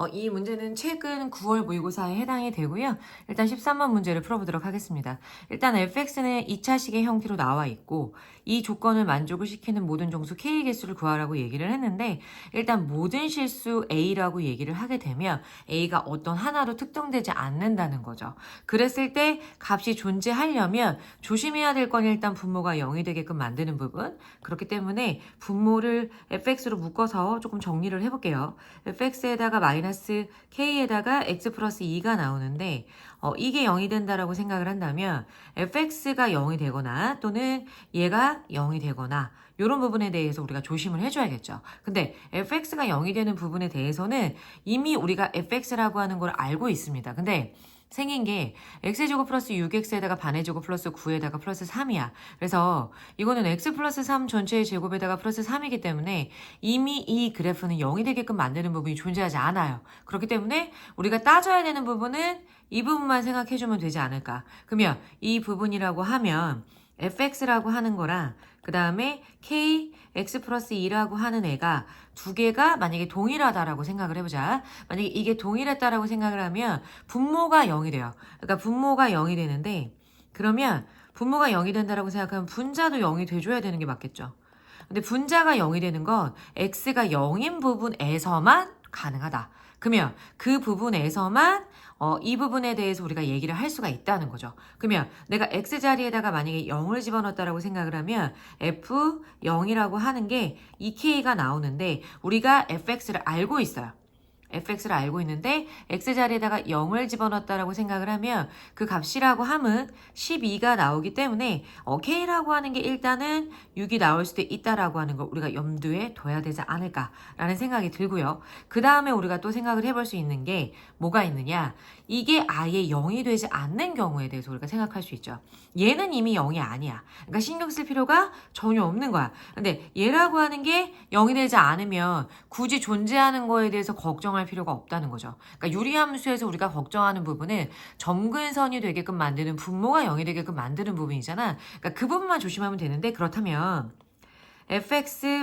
어, 이 문제는 최근 9월 모의고사에 해당이 되고요. 일단 13번 문제를 풀어보도록 하겠습니다. 일단 fx는 2차식의 형태로 나와 있고 이 조건을 만족을 시키는 모든 정수 k 개수를 구하라고 얘기를 했는데 일단 모든 실수 a라고 얘기를 하게 되면 a가 어떤 하나로 특정되지 않는다는 거죠. 그랬을 때 값이 존재하려면 조심해야 될 건 일단 분모가 0이 되게끔 만드는 부분. 그렇기 때문에 분모를 fx로 묶어서 조금 정리를 해볼게요. fx에다가 마이너스 k에다가 x 플러스 2가 나오는데 어, 이게 0이 된다라고 생각을 한다면 fx가 0이 되거나 또는 얘가 0이 되거나 이런 부분에 대해서 우리가 조심을 해줘야겠죠. 근데 fx가 0이 되는 부분에 대해서는 이미 우리가 fx라고 하는 걸 알고 있습니다. 근데 생긴 게 x제곱 플러스 6x에다가 반의 제곱 플러스 9에다가 플러스 3이야. 그래서 이거는 x 플러스 3 전체의 제곱에다가 플러스 3이기 때문에 이미 이 그래프는 0이 되게끔 만드는 부분이 존재하지 않아요. 그렇기 때문에 우리가 따져야 되는 부분은 이 부분만 생각해주면 되지 않을까. 그러면 이 부분이라고 하면 fx라고 하는 거랑 그 다음에 k x 플러스 2라고 하는 애가 두 개가 만약에 동일하다라고 생각을 해보자. 만약에 이게 동일했다라고 생각을 하면 분모가 0이 돼요. 그러니까 분모가 0이 되는데 그러면 분모가 0이 된다라고 생각하면 분자도 0이 돼줘야 되는 게 맞겠죠. 근데 분자가 0이 되는 건 x가 0인 부분에서만 가능하다. 그러면 그 부분에서만 어, 이 부분에 대해서 우리가 얘기를 할 수가 있다는 거죠. 그러면 내가 x 자리에다가 만약에 0을 집어넣었다라고 생각을 하면 f 0이라고 하는 게 2k가 나오는데 우리가 fx를 알고 있어요. Fx를 알고 있는데 x 자리에다가 0을 집어넣었다라고 생각을 하면 그 값이라고 함은 12가 나오기 때문에 어, k라고 하는 게 일단은 6이 나올 수도 있다라고 하는 걸 우리가 염두에 둬야 되지 않을까라는 생각이 들고요. 그 다음에 우리가 또 생각을 해볼 수 있는 게 뭐가 있느냐? 이게 아예 0이 되지 않는 경우에 대해서 우리가 생각할 수 있죠. 얘는 이미 0이 아니야. 그러니까 신경 쓸 필요가 전혀 없는 거야. 근데 얘라고 하는 게 0이 되지 않으면 굳이 존재하는 거에 대해서 걱정할 필요가 없다는 거죠. 그러니까 유리함수에서 우리가 걱정하는 부분은 점근선이 되게끔 만드는 분모가 0이 되게끔 만드는 부분이잖아. 그러니까 그 부분만 조심하면 되는데 그렇다면 fx